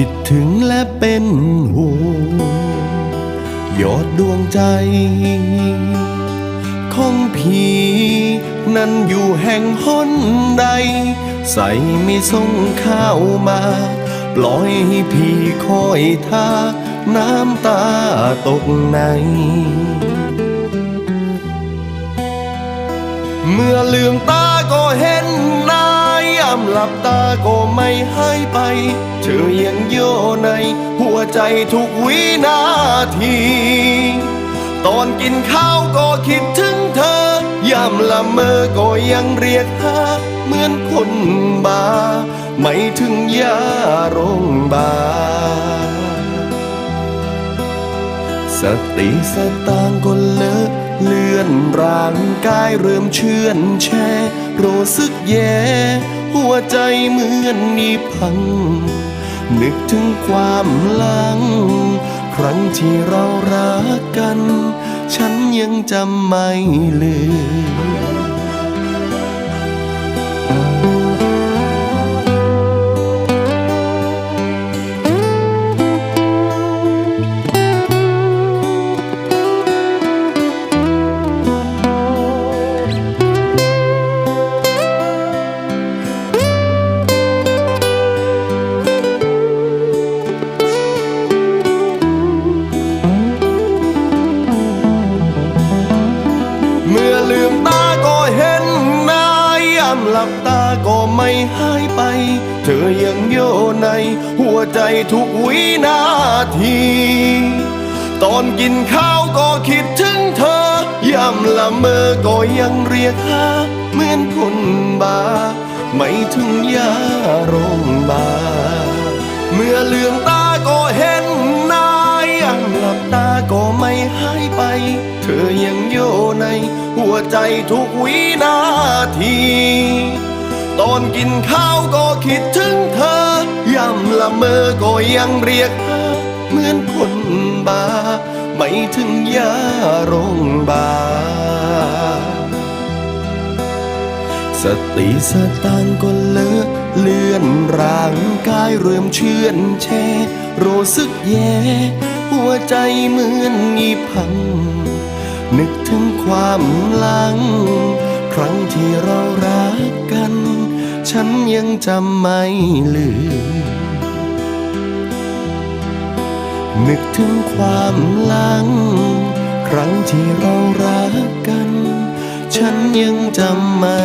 คิดถึงและเป็นห่วงยอดดวงใจ ของพี่นั้นอยู่แห่งหนใด ใส่ไม่ส่งข้าวมา ปล่อยให้พี่คอยท่าน้ำตาตกใน เมื่อลืมตาก็เห็นหนายยามหลับตาก็ไม่หายไป ยังโยในหัวใจทุกวินาที ตอนกินข้าวก็คิดถึงเธอยามละเมอก็ยังเรียกหาเหมือนคนบา ไม่ถึงยาโรงาบา สติสตางค์ก็เลอะเลื่อนร่างกายเริ่มเชื่อนแช่รู้สึกแย่ หัวใจเหมือนมีพัง นึกถึงความหลัง ครั้งที่เรารักกัน ฉันยังจำไม่ลืมามหลับตาก็ไม่หายไป เธอยังโยในหัวใจทุกวินาที ตอนกินข้าวก็คิดถึงเธอยามละเมอก็ยังเรียกหาเหมือนคนบา ไม่ถึงยาโรงพยาบา เมื่อลืมตาก็เห็น ยยามหลับตาก็ไม่หายไป เธอยังโยใน หัวใจทุกวินาที ตอนกินข้าวก็คิดถึงเธอยามละเมอก็ยังเรียกหาเหมือนคนบา ไม่ถึงยาโรงบาสติสตางค์ก็เลอะเลื่อนร่างกายเริ่มเชื่อนแช่รู้สึกแย่ หัวใจเหมือนมีพัง นึกถึงความหลัง ครั้งที่เรารักกัน ฉันยังจำไม่ลืม นึกถึงความหลัง ครั้งที่เรารักกัน ฉันยังจำไม่